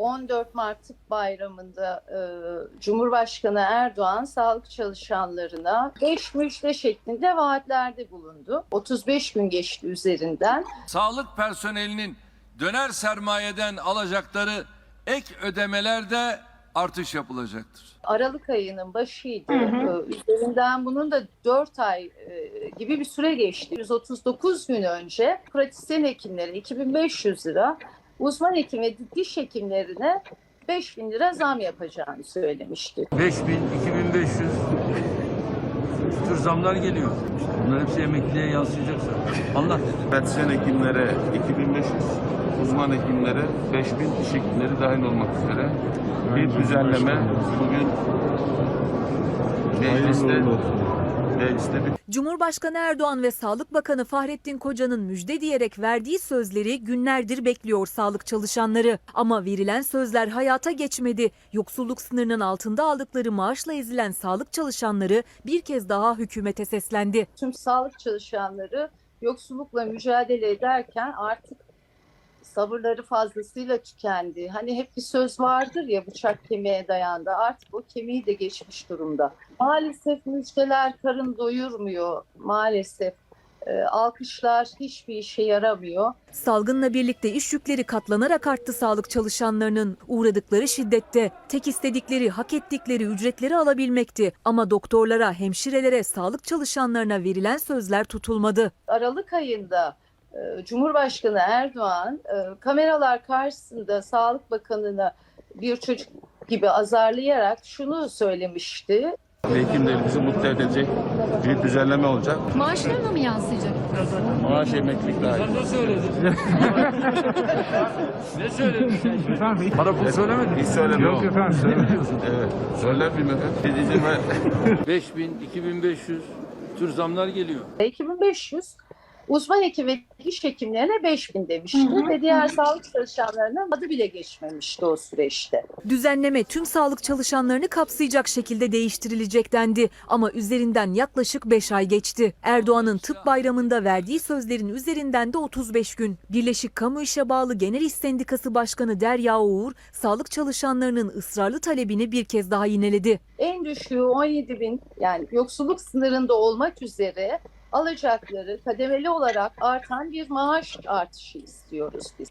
14 Mart Tıp Bayramı'nda e, Cumhurbaşkanı Erdoğan sağlık çalışanlarına 5 müjde şeklinde vaatlerde bulundu. 35 gün geçti üzerinden. Sağlık personelinin döner sermayeden alacakları ek ödemelerde artış yapılacaktır. Aralık ayının başıydı. E, Üzerinden bunun da 4 ay e, gibi bir süre geçti. 139 gün önce pratisyen hekimlere 2500 lira, uzman hekim ve diş hekimlerine 5000 lira zam yapacağını söylemişti. 5000, 2500 bu tür zamlar geliyor. Bunlar hepsi emekliye yansıyacak zaten. Allah dedi. Pratisyen hekimlere 2500, uzman hekimlere 5000, diş hekimleri dahil olmak üzere bir düzenleme bugün mecliste, mecliste bir Cumhurbaşkanı Erdoğan ve Sağlık Bakanı Fahrettin Koca'nın müjde diyerek verdiği sözleri günlerdir bekliyor sağlık çalışanları. Ama verilen sözler hayata geçmedi. Yoksulluk sınırının altında aldıkları maaşla ezilen sağlık çalışanları bir kez daha hükümete seslendi. tüm sağlık çalışanları yoksullukla mücadele ederken artık sabırları fazlasıyla tükendi. Hani hep bir söz vardır ya bıçak kemiğe dayandı. Artık o kemiği de geçmiş durumda. Maalesef müjdeler karın doyurmuyor. Maalesef Ee, alkışlar hiçbir işe yaramıyor. Salgınla birlikte iş yükleri katlanarak arttı sağlık çalışanlarının uğradıkları şiddette. Tek istedikleri, hak ettikleri ücretleri alabilmekti. Ama doktorlara, hemşirelere, sağlık çalışanlarına verilen sözler tutulmadı. Aralık ayında e, Cumhurbaşkanı Erdoğan e, kameralar karşısında Sağlık Bakanı'na bir çocuk gibi azarlayarak şunu söylemişti. hekimlerimizi mutlu edecek bir düzenleme olacak. Maaşlarına mı yansıyacak? Maaş emeklilik dahil. Ne söyledin? ne söyledin sen? Para pul söylemedin. Hiç söyleme Yok efendim söylemiyorsun. Evet. Söyler miyim efendim? Dediğim 5000, 2500 tür zamlar geliyor. 2500 uzman hekim ve diş hekimlerine 5000 demişti ve diğer sağlık çalışanlarına adı bile geçmemişti o süreçte. Düzenleme tüm sağlık çalışanlarını kapsayacak şekilde değiştirilecek dendi ama üzerinden yaklaşık 5 ay geçti. Erdoğan'ın tıp bayramında verdiği sözlerin üzerinden de 35 gün. Birleşik Kamu İşe Bağlı Genel İş Sendikası Başkanı Derya Uğur, sağlık çalışanlarının ısrarlı talebini bir kez daha yineledi. En düşüğü 17 bin yani yoksulluk sınırında olmak üzere alacakları kademeli olarak artan bir maaş artışı istiyoruz biz.